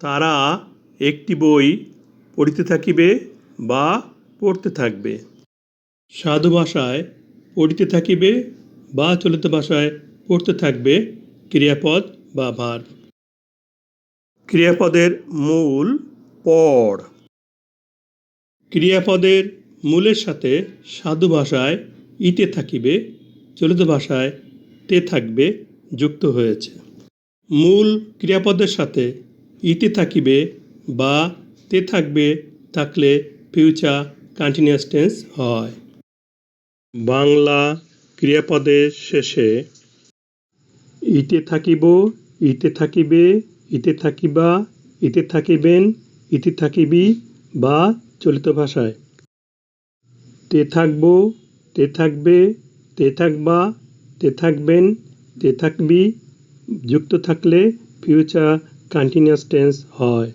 তারা একটি বই পড়িতে থাকিবে বা পড়তে থাকবে। সাধু ভাষায় পড়িতে থাকিবে বা চলিত ভাষায় পড়তে থাকবে ক্রিয়াপদ বা ভার। ক্রিয়াপদের মূল পড়। ক্রিয়াপদের মূলের সাথে সাধু ভাষায় ইতে থাকিবে, চলিত ভাষায় তে থাকবে যুক্ত হয়েছে। মূল ক্রিয়াপদের সাথে ইতে থাকিবে বা তে থাকবে থাকলে ফিউচার কন্টিনিউয়াস টেন্স হয়। বাংলা ক্রিয়াপদের শেষে, ইতে থাকিব, ইতে থাকিবে, ইতে থাকিবা, ইতে থাকিবেন, ইতে থাকিবি বা চলিত ভাষায়। তে থাকব, তে থাকবে, তে থাকবা, তে থাকবেন, তে থাকবি, যুক্ত থাকলে ফিউচার কন্টিনিউয়াস টেন্স হয়।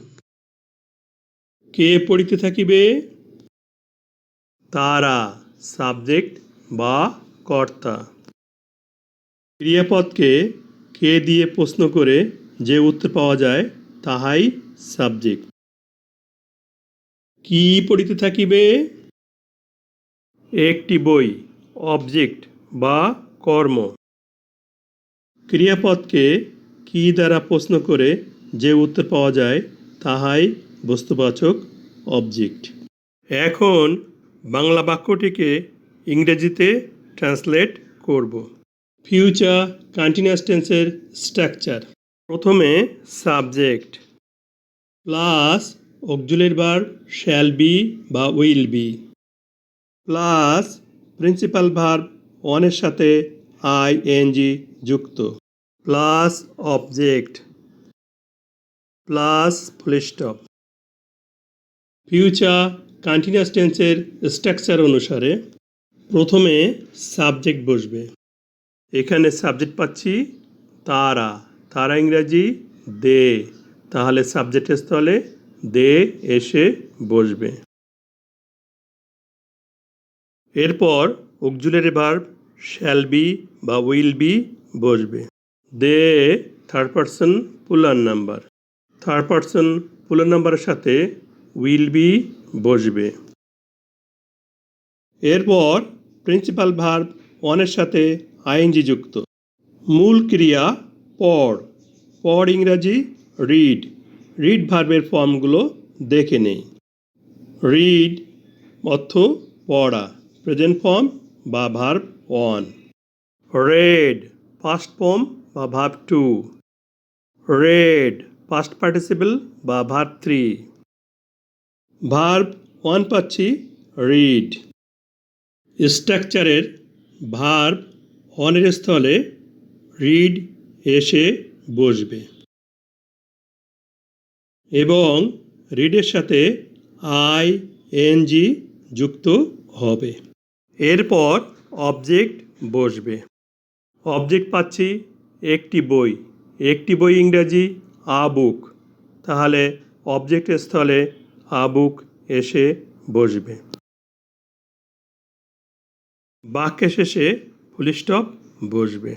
কে পড়িতে থাকিবে? তারা সাবজেক্ট বা কর্তা। ক্রিয়াপদকে কে দিয়ে প্রশ্ন করে যে উত্তর পাওয়া যায়, তাহাই সাবজেক্ট কি পড়িতে থাকিবে? একটি বই অবজেক্ট বা কর্ম। ক্রিয়াপদকে কি দ্বারা প্রশ্ন করে যে উত্তর পাওয়া যায়, তাহাই বস্তুবাচক অবজেক্ট এখন বাংলা বাক্যটিকে ইংরেজিতে ট্রান্সলেট করব। ফিউচার কন্টিনিউয়াস টেন্সের স্ট্রাকচার প্রথমে সাবজেক্ট প্লাস অকজুলের বার শ্যাল বি বা will be plus principal verb ওয়ানের সাথে আই এনজি যুক্ত. Plus object plus full stop. Future continuous টেন্সের স্ট্রাকচার অনুসারে প্রথমে সাবজেক্ট বসবে। এখানে সাবজেক্ট পাচ্ছি তারা। তারা ইংরাজি, দে। তাহলে সাবজেক্টের স্থলে দে এসে বসবে। এরপর অকজুলের ভার্ব শ্যাল বি বা উইল বি বসবে। They third person plural number. Third person plural নাম্বারের সাথে উইল বি বসবে। এরপর প্রিন্সিপাল ভার্ব ওয়ানের সাথে আইএনজি যুক্ত। মূল ক্রিয়া পড় পড় ইংরাজি রিড রিড ভার্বের ফর্মগুলো দেখে নেই। রিড অর্থ পড়া। প্রেজেন্ট ফর্ম বা verb one read first form বা verb two read past participle বা ভার্ব থ্রি ভার্ব ওয়ান পাচ্ছি রিড স্ট্রাকচারের ভার্ব অনের স্থলে রিড এসে বসবে। এবং রিডের সাথে আই এনজি যুক্ত হবে। এরপর অবজেক্ট বসবে। অবজেক্ট পাচ্ছি, একটি বই। একটি বই ইংরাজি আ বুক। তাহলে অবজেক্টের স্থলে আবুক বুক এসে বসবে। বাক্যের শেষে ফুল স্টপ বসবে।